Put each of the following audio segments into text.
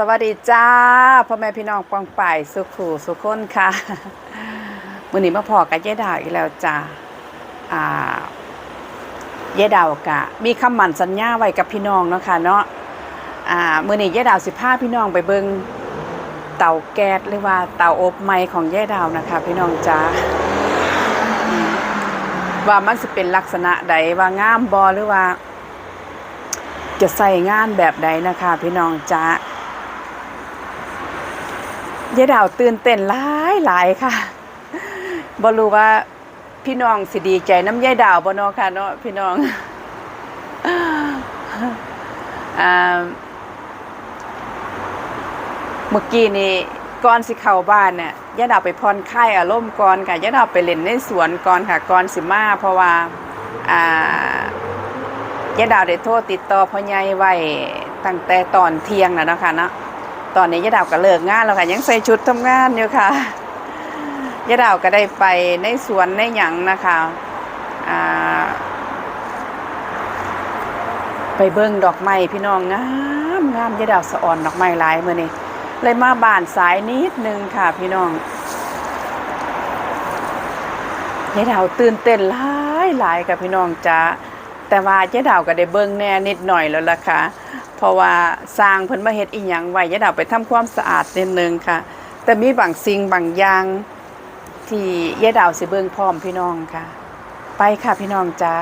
สวัสดีจ้าพ่อแม่พี่น้องปองป่ายสุขูสุขคนค่ะมือนี้มาพอกับยายดาวอีกแล้วจ้าอ่ายายดาวกะ มีคำหมั่นสัญญาไว้กับพี่น้องเนาะค่ะเนาะอ่ามือนี้ยายดาวสิพาพี่น้องไปเบิงเตาแก๊สหรือว่าเตาอบไม้ของยายดาวนะคะ พี่น้องจ้าว่ามันสิเป็นลักษณะใดว่างามบ่หรือว่า จะใส่งานแบบใดนะคะ พี่น้องจ๊ะ ยายดาวตื่นเต้นหลายหลายค่ะบรู้ว่าพี่น้องสิดีใจน้ำยายดาวบ่เนาะค่ะเนาะพี่น้องเมื่อกี้นี้ก่อนสิเข้าบ้านเนี่ยยายดาวไปผ่อนคลายอารมณ์ก่อนค่ะยายดาวไปเล่นในสวนก่อนค่ะก่อนสิมาเพราะว่าอ่ายายดาวได้โทรติดต่อพ่อใหญ่ไว้ตั้งแต่ตอนเที่ยงแล้วนะคะเนาะ ตอนนี้ยายดาวก็เลิกงานแล้วค่ะยังใส่ชุดทำงานอยู่ค่ะยายดาวก็ได้ไปในสวนในหยังนะคะอ่าไปเบิ่งดอกไม้พี่น้องงามงามยายดาวสะอ่อนดอกไม้หลายมื้อนี้เลยมาบ้านสายนิดนึงค่ะพี่น้องยายดาวตื่นเต้นหลายหลายกับพี่น้องจ้า แต่ว่าเจ๊ดาวก็ได้เบิ่งแน่นิดหน่อยแล้วล่ะค่ะ เพราะว่าสร้างเพิ่นมาเฮ็ดอีหยังไว้เจ๊ดาวไปทำความสะอาดนิดนึงค่ะ แต่มีบางสิ่งบางอย่างที่เจ๊ดาวสิเบิ่งพร้อมพี่น้องค่ะ ไปค่ะพี่น้องจ้า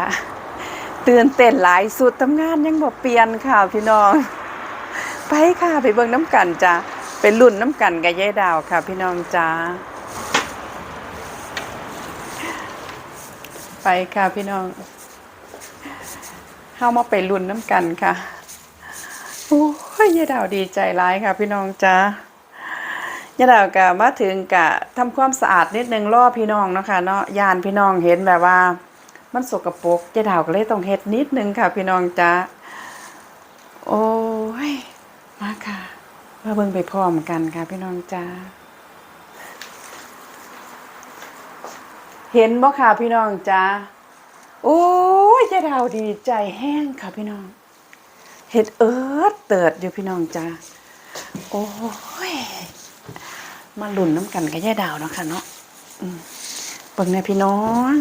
ตื่นเต้นหลายสุดทำงานยังบ่เปลี่ยนค่ะพี่น้อง ไปค่ะไปเบิ่งน้ำกันจ้าไปลุ้นน้ำกันกับยายดาวค่ะ พี่น้องจ้าไปค่ะพี่น้อง เข้ามาไปลุ้นน้ำกันค่ะโอ้ยยายดาวดีใจร้ายค่ะ พี่น้องจ้ายายดาวกะมาถึงกะทำความสะอาดนิดนึงรอพี่น้องเนาะคะเนาะยานพี่น้องเห็นแบบว่า มันสกปรกยายดาวก็เลยต้องเฮ็ดนิดนึงค่ะ พี่น้องจ้าโอ้ยมาค่ะมาเบิ่งไปพร้อมกันค่ะ พี่น้องจ้าเห็นบ่ค่ะพี่น้องจ้า โอ้ยยายดาวดีใจแห้งค่ะพี่น้องเห็ดเอิดเติดอยู่พี่น้องจ้าโอ้ยมาหลุนน้ำกันกับยายดาวเนาะค่ะเนาะเบิ่งน่พี่น้อง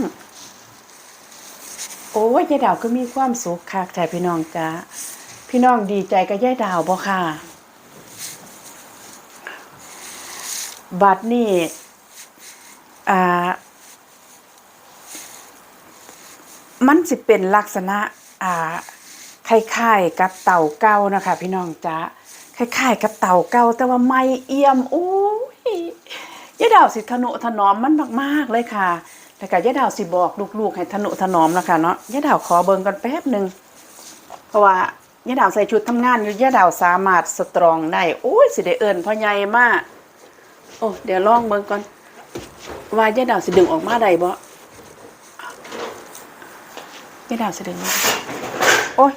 โอ้ยยายดาวก็มีความสุขคักใจพี่น้องจ้าพี่น้องดีใจกับยายดาวบ่ค่ะ บัดนี้อ่า มันสิเป็นลักษณะอ่าคล้ายๆกับเต่าเก่านะคะ พี่น้องจ๊ะคล้ายๆกับเต่าเก่าแต่ว่าไม่เอี่ยมโอ้ยยาดาวสิทนุถนอมมันมากๆเลยค่ะแต่ก็ยาดาวสิบอกลูกๆให้ทนุถนอมนะคะเนาะยาดาวขอเบิ่งกันแป๊บหนึ่งเพราะว่ายาดาวใส่ชุดทำงานอยู่ยาดาวสามารถสตรองได้โอ้ยสิได้เอิญพ่อใหญ่มากโอ้เดี๋ยวลองเบิ่งก่อนว่ายาดาวสิดึงออกมาได้บ่ ดาวเสด็จมาโอ้ย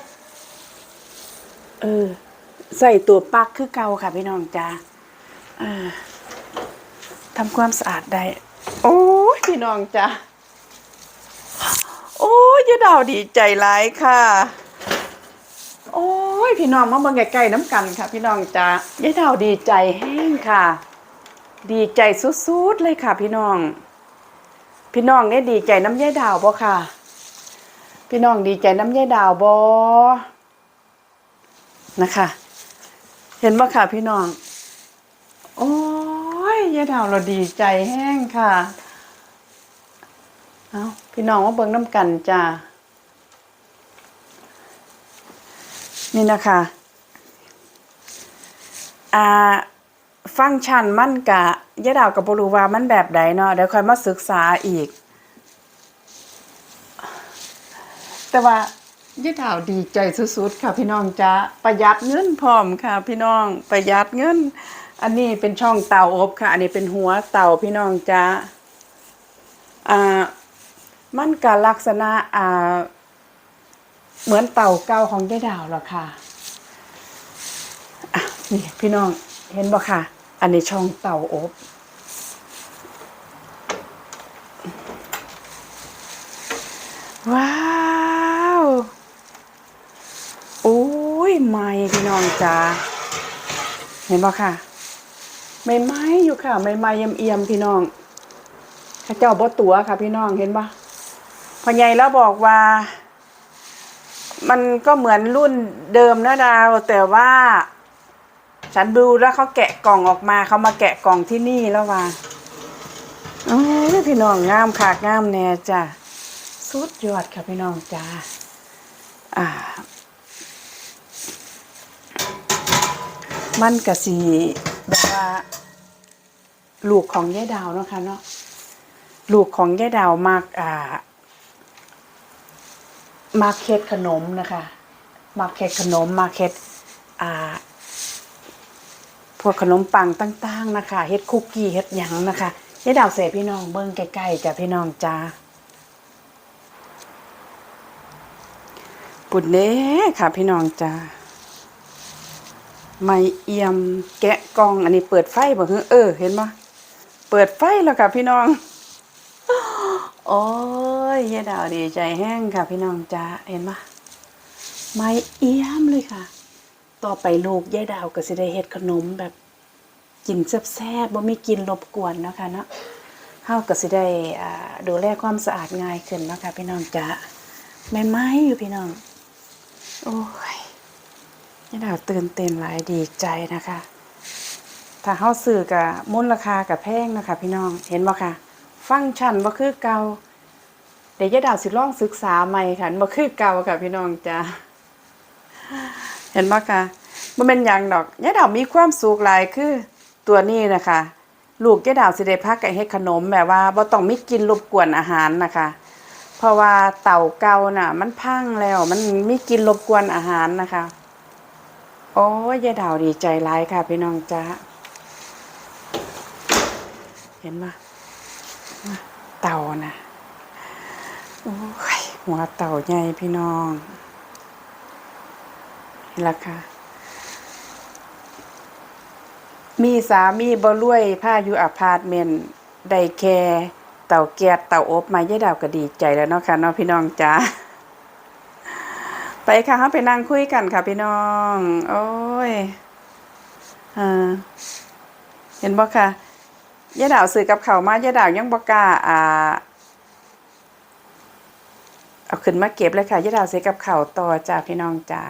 เออ ใส่ตัวปักคือเก่าค่ะพี่น้องจ้าเออทำความสะอาดได้ โอ้ยพี่น้องจ้าโอ้ยยายดาวดีใจร้ายค่ะ โอ้ยพี่น้องมาเบิ่งใกล้ๆน้ำกันค่ะ พี่น้องจ้ายายดาวดีใจแห้งค่ะ ดีใจสุดๆเลยค่ะ พี่น้อง พี่น้องเนี่ยดีใจน้ำยายดาวบ่ค่ะ พี่น้องดีใจน้ำยายดาวบอนะคะ เห็นบ่ค่ะพี่น้อง โอ้ยยายดาวเราดีใจแห้งค่ะ เอาพี่น้องว่าเบิ่งน้ำกันจ้านี่นะคะอ่าฟังชันมั่นกะยายดาวกับบรูวามันแบบใดเนาะเดี๋ยวค่อยมาศึกษาอีก แต่ว่ายายดาวดีใจสุดๆค่ะพี่น้องจ้าประหยัดเงินพร้อมค่ะ พี่น้องประหยัดเงิน อันนี้เป็นช่องเตาอบค่ะ อันนี้เป็นหัวเตาพี่น้องจ้าอ่ามันกลักษณะอ่าเหมือนเต่าเก่าของยายดาวหรอค่ะอะนี่พี่น้องเห็นบ่ค่ะ อันนี้ช่องเตาอบว้าวโอ้ ยไม่พี่น้องจ้าเห็นปะค่ะไม่ไม้อยู่ค่ะไม่ไม้เยี่ยมเอี่ยมๆพี่น้องข้าเจ้าบ่ตัวค่ะ พี่น้องเห็นปะพ่อใหญ่แล้วบอกว่า มันก็เหมือนรุ่นเดิมนะดาว แต่ว่าฉันดูแล้วเขาแกะกล่องออกมาเขามาแกะกล่องที่นี่แล้วว่าโอ้ยพี่น้องงามค่ะงามแน่จ้ะสุดยอดค่ะพี่น้องจ้าอ่า มันกะสีแบบว่า ลูกของยายดาวเนาะค่ะเนาะลูกของยายดาวมากอ่ามาเค็ดขนมนะคะมาเค็ดขนมมาเค็ดอ่าพวกขนมปังต่างๆนะคะเฮ็ดคุกกี้เฮ็ดหยังนะคะยายดาวเสพี่น้องเบิ่งใกล้ๆจ้ะพี่น้องจ้าปุ่นเด้ค่ะพี่น้องจ้า ไม่เอี่ยมแกะกอง อันนี้เปิดไฟบ่ฮึเออ เห็นบ่เปิดไฟแล้วค่ะพี่น้อง โอ้ยยายดาวดีใจแห้งค่ะ พี่น้องจ้าเห็นปะไม่เอี่ยมเลยค่ะ ต่อไปลูกยายดาวก็สิได้เฮ็ดขนมแบบกินแซ่บๆบ่มีกินรบกวนเนาะค่ะเนาะเฮาก็สิได้อ่าดูแลความสะอาดง่ายขึ้นเนาะค่ะพี่น้องจ้าแม่ไม้อยู่พี่น้อง โอ้ย ยายดาวตื่นเต้นหลายดีใจนะคะ ถ้าเฮาซื้อกับมูลราคากับแพงนะคะ พี่น้องเห็นบ่ค่ะ ฟังก์ชันบ่คือเก่าเดี๋ยวยายดาวสิลองศึกษาใหม่ค่ะบ่คือเก่าค่ะพี่น้องจ้าเห็นบ่ค่ะบ่แม่นหยังดอกยายดาวมีความสุขหลายคือตัวนี้นะคะลูกยายดาวสิได้พักกับเฮ็ดขนมแบบว่าบ่ต้องมีกินรบกวนอาหารนะคะ เพราะว่าเต่าเก่าน่ะ มันพังแล้วมันมีกินรบกวนอาหารนะคะ โอ้ยายดาวดีใจหลายค่ะ พี่น้องจ้าเห็นบ่เต่านะโอ้ยหัวเต่าใหญ่พี่น้องนี่ละค่ะ มีสามีบ่รวยพาอยู่อพาร์ตเมนต์ได้แค่เต่าแก๊สเต่าอบมายายดาวก็ดีใจแล้วเนาะค่ะเนาะพี่น้องจ้า ไปค่ะเฮาไปนั่งคุยกันค่ะพี่น้อง โอ้ยอ่าเห็นบ่ค่ะยาดาวซื้อกับเขามายาดาวยังบ่กล้าอ่าเอาขึ้นมาเก็บเลยค่ะยาดาวซื้อกับเขาต่อจ้าพี่น้องจ้า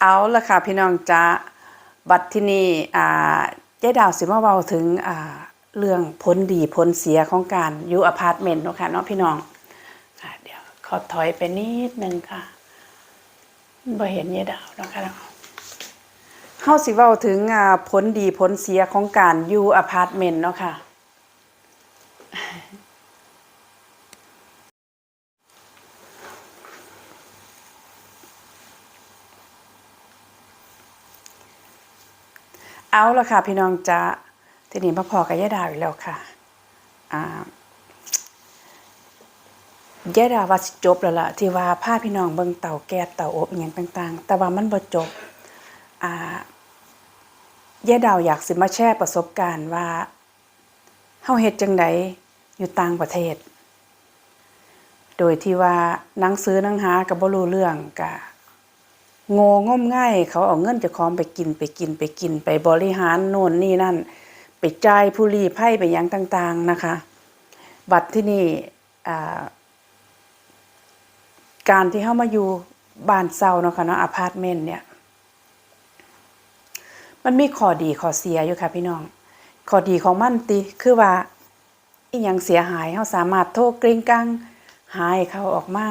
เอาละค่ะพี่น้องจ้าบัดที่นี่อ่ายาดาวสิมาเว้าถึงอ่าเรื่องผลดีผลเสียของการอยู่อพาร์ตเมนต์เนาะค่ะเนาะพี่น้อง ขอถอยไปนิดนึงค่ะบ่เห็นยายดาวนะค่ะเนาะเฮาสิเว้าถึงผลดีผลเสียของการอยู่อพาร์ตเมนต์เนาะค่ะเอาละค่ะ พี่น้องจ้าทีนี้มาพอกับยาดาวอีกแล้วค่ะ อ่า ยายดาว่าสิจบแล้วล่ะที่ว่าพาพี่น้องเบิ่งเตาแก๊สเตาอบอหย่างต่าง ๆ แต่ว่ามันบ่จบอ่ายายดาวอยากสิมาแชร์ประสบการณ์ว่าเฮาเฮ็ดจังไดอยู่ต่างประเทศ โดยที่ว่าหนังสือหนังหาก็บ่รู้เรื่องก็โง่งมง่าย เขาเอาเงินจ้าของไปกินไปกินไปกินไปบริหารโน่นนี่นั่น ไปจ่ายผู้ลี้ภัยไปยังต่าง ๆนะคะ บัดที่นี่อ่า การที่เฮามาอยู่บ้านเซาเนาะค่ะเนาะอพาร์ตเมนต์เนี่ย มันมีข้อดีข้อเสียอยู่ค่ะพี่น้องข้อดีของมันติคือว่าอีหยังเสียหายเฮาสามารถโทรกริ้งกังหายเขาออกมา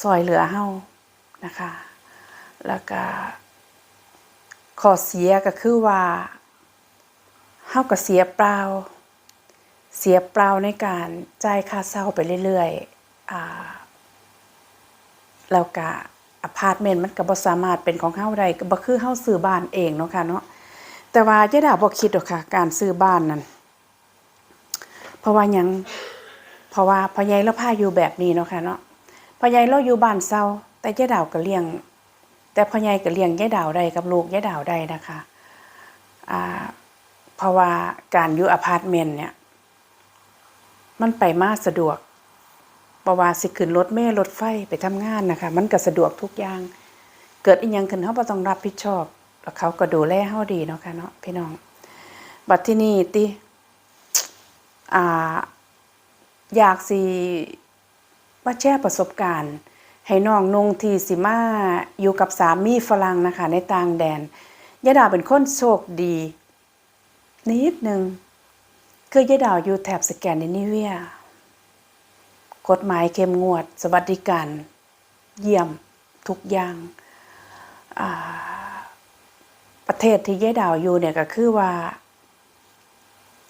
ซอยเหลือเฮานะคะ แล้วก็ข้อเสียก็คือว่าเฮาก็เสียเปล่า เสียเปล่าในการจ่ายค่าเช่าไปเรื่อยๆอ่า แล้วก็อพาร์ตเมนต์มันก็บ่สามารถเป็นของเฮาได้ก็บ่คือเฮาซื้อบ้านเองเนาะค่ะเนาะแต่ว่าเจ๊ดาบ่คิดหรอกค่ะ การซื้อบ้านนั่นเพราะว่าหยังเพราะว่าพ่อใหญ่เราพาอยู่แบบนี้เนาะค่ะเนาะพ่อใหญ่เราอยู่บ้านเซาแต่เจ๊ดาวก็เลี้ยง แต่พ่อใหญ่ก็เลี้ยงยายดาวได้กับลูกยายดาวได้นะคะอ่าเพราะว่าการอยู่อพาร์ตเมนต์เนี่ย มันไปมาสะดวก เพราะว่าสิขึ้นรถเมล์รถไฟไปทำงานนะคะ มันก็สะดวกทุกอย่าง เกิดอีหยังขึ้นเฮาบ่ต้องรับผิดชอบ แล้วเขาก็ดูแลเฮาดีเนาะค่ะเนาะพี่น้อง บัดที่นี่ติอ่าอยากสิมาแชร์ประสบการณ์ ให้น้องนงทีสิมาอยู่กับสามีฝรั่งนะคะ ในต่างแดนยาดาวเป็นคนโชคดี นิดหนึ่งคือยาดาวอยู่แถบสแกนดิเนเวีย กฎหมายเข้มงวด สวัสดิการ เยี่ยมทุกอย่างาประเทศที่ยายดาวอยู่เนี่ยก็คือว่า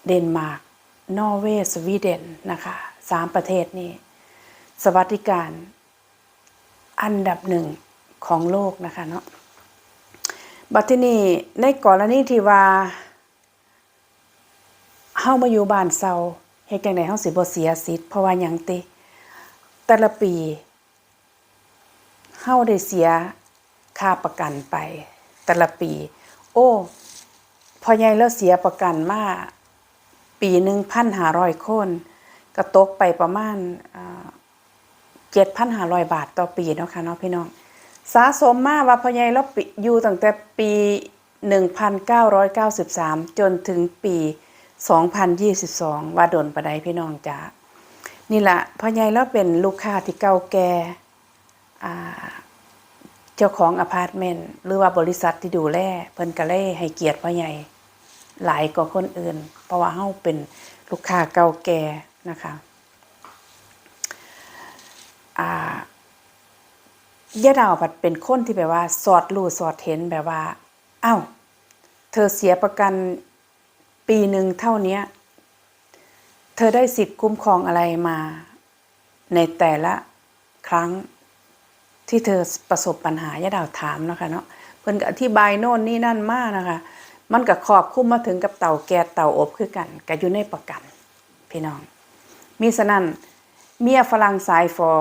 เดนมาร์กนอร์เวย์สวีเดนนะคะสามประเทศนี้ สวัสดิการอันดับหนึ่งของโลกนะคะเนาะบัดที่นี่ในกรณีที่ว่าเฮามาอยู่บ้านเซาเฮ็ดจังได๋เฮาสิบ่เสียสิทธิ์เพราะว่าหยังติ แต่ละปีเฮาได้เสียค่าประกันไป แต่ละปี โอ้พอใหญ่แล้วเสียประกันมาปีหนึ่งพันห้าร้อยคนก็ตกไปประมาณเจ็ดพันห้าร้อยบาทต่อปีเนาะค่ะเนาะพี่น้องสะสมมากว่าพ่อใหญ่เราปิอยู่ตั้งแต่ปี 1993 จนถึงปี 2022 ว่าโดนประไดพี่น้องจ้า นี่แหละพ่อใหญ่เราเป็นลูกค้าที่เก่าแก่เจ้าของอพาร์ตเมนต์หรือว่าบริษัทที่ดูแลเพิ่นก็เลยให้เกียรติพ่อใหญ่หลายกว่าคนอื่น เพราะว่าเฮาเป็นลูกค้าเก่าแก่นะคะอ่ายะดาวัดเป็นคนที่แบบว่า สอดรู้สอดเห็นแบบว่าอ้าวเธอเสียประกันปีหนึ่งเท่าเนี้ย เธอได้สิทธิ์คุ้มครองอะไรมา ในแต่ละครั้งที่เธอประสบปัญหายะดาวถามนะคะเนาะเพิ่นก็อธิบายโน่นนี่นั่นมากนะคะ มันก็ครอบคลุมมาถึงกับเต่าแก๊สเต่าอบคือกันก็อยู่ในประกัน พี่น้อง มีสนั่นเมียฝรั่งสายฟอ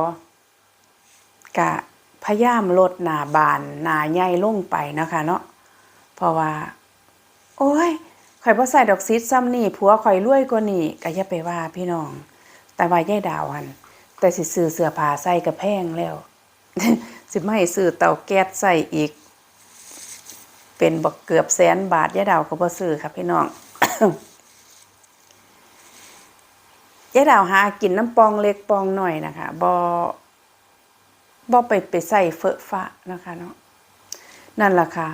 กะพยายามลดหนาบานหนาใหญ่ลงไปนะคะเนาะเพราะว่า โอ้ย ข่อยบ่ใส่ดอกซิดซ้ำนี่ผัวข่อยรวยกว่านี่ก็อย่าไปว่าพี่น้อง แต่ว่ายายดาวหันแต่สิซื้อเสื้อผ้าใส่กระแพงแล้ว สิไม่ซื้อเตาแก๊สใส่อีก เป็นบักเกือบแสนบาทยายดาวก็บ่ซื้อค่ะพี่น้องยายดาวหากินน้ำปองเล็กปองหน่อยนะคะบ่บ่ไปไปใส่เฟอะฟะนะคะเนาะนั่นแหละค่ะ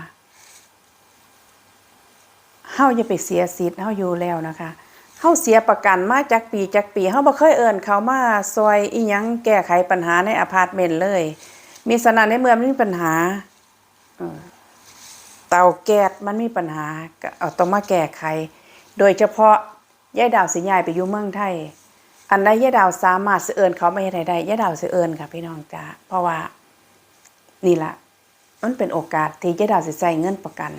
าอย่าไปเสียสิทธิ์เฮาอยู่แล้วนะคะเฮาเสียประกันมาจากปีจากปีเฮาบ่เคยเอิ้นเขามาซอยอีหยังแก้ไขปัญหาในอพาร์ตเมนต์เลย มีสนั่นในเมืองมันมีปัญหาเตาแก๊สมันมีปัญหาก็เอาต้องมาแก้ไข โดยเฉพาะยายดาวสิย้ายไปอยู่เมืองไทย อันใดยะดาวสามารถสิเอิญเขาไม่ได้ได้ยะดาวสิเอิญค่ะพี่น้องจ้าเพราะว่านี่ละมันเป็นโอกาสที่ยะดาวสิใส่เงินประกัน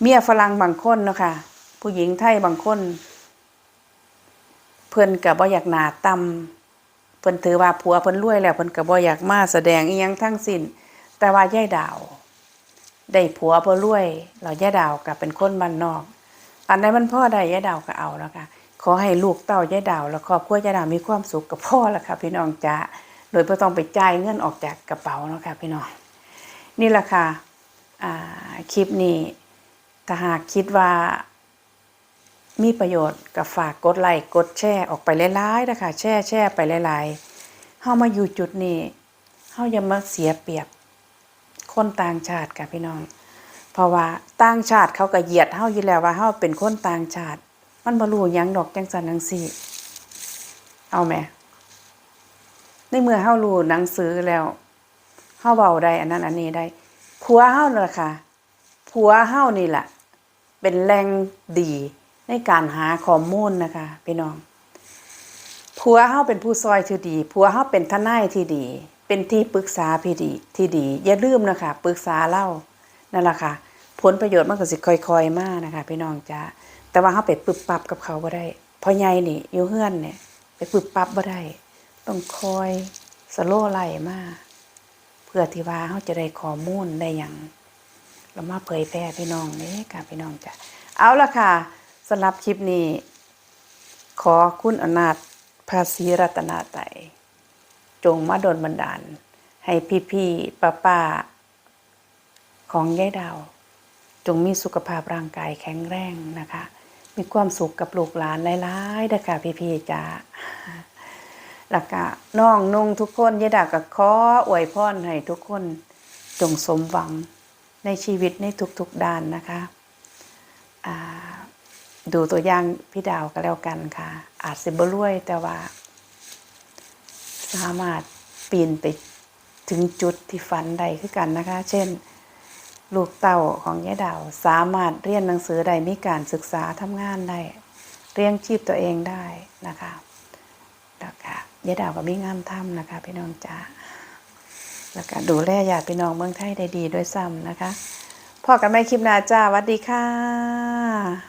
เมียฝรั่งบางคนเนาะค่ะ ผู้หญิงไทยบางคน เพิ่นก็บ่อยากหนาต่ำเพิ่นถือว่าผัวเพิ่นรวยแล้วเพิ่นก็บ่อยากมาแสดงอีหยังทั้งสิ้น แต่ว่ายายดาว ได้ผัวเพิ่นรวยแล้วยายดาวก็เป็นคนบ้านนอก อันใดมันพ่อได้ยายดาวก็เอาแล้วค่ะขอให้ลูกเต้ายายดาว และครอบครัวยายดาวมีความสุขกับพ่อล้วค่ะ พี่น้องจ้าโดยไม่ต้องไปจ่ายเงินออกจากกระเป๋าเนาะค่ะพี่น้องนี่แหละค่ะคลิปนี้ ถ้าหากคิดว่ามีประโยชน์ก็ฝากกดไลค์กดแชร์ออกไปหลายๆนะคะแชร์แชร์ไปหลายๆเฮามาอยู่จุดนี้เฮาอย่ามาเสียเปรียบ คนต่างชาติค่ะพี่น้อง เพราะว่าต่างชาติเขาก็เหยียดเฮาอยู่แล้วว่าเฮาเป็นคนต่างชาติ มันบ่รู้หยังดอกจังสันจังซี่เอาไหมในเมื่อเฮารู้หนังสือแล้วเฮาเว้าได้อันนั้นอันนี้ได้ผัวเฮานั่นล่ะค่ะผัวเฮานี่แหละ เป็นแรงดีในการหาข้อมูลนะคะพี่น้องผัวเฮาเป็นผู้ซอยที่ดีผัวเฮาเป็นทนายที่ดี เป็นที่ปรึกษาพี่ดีที่ดี อย่าลืมนะคะปรึกษาเล่านั่นแหละค่ะ ผลประโยชน์มันก็สิค่อยๆมากนะคะ พี่น้องจ้าแต่ว่าเขาไปปึบปับกับเขาบ่ได้พราะใหญ่นี่อยู่เฮือนเนี่ยไปปึบปับบ่ได้ต้องคอยสโลไล่มาเพื่อที่ว่าเขาจะได้ข้อมูลได้อย่าง ก็มาเผยแพร่พี่น้องนี่ค่ะพี่น้องจ้ะเอาละค่ะสำหรับคลิปนี้ ขอคุณอนาจพระศรีรัตนาไตรจงมาดลบันดาล ให้พี่ๆป้าป้าๆของยายดาว จงมีสุขภาพร่างกายแข็งแรงนะคะ มีความสุขกับลูกหลานหลายๆเด้อค่ะพี่ๆจ้าแล้วก็น้องนุ่งทุกคนยายดาวก็ขออวยพรให้ทุกคนจงสมหวัง ในชีวิตในทุกๆด้านนะคะดูตัวอย่างพี่ดาวก็แล้วกันค่ะ อาจสิบ่รวยแต่ว่า สามารถปีนไปถึงจุดที่ฝันใดคือกันนะคะ เช่น ลูกเต่าของยายดาว สามารถเรียนหนังสือได้มีการศึกษาทำงานได้เลี้ยงชีพตัวเองได้นะคะแล้วก็ยายดาวก็มีงานทำนะคะพี่น้องจ้า แล้วก็ดูแลญาติพี่น้องเมืองไทยได้ดีด้วยซ้ำนะคะพอกันไม่คลิปหน้าจ้าวัสดีค่ะ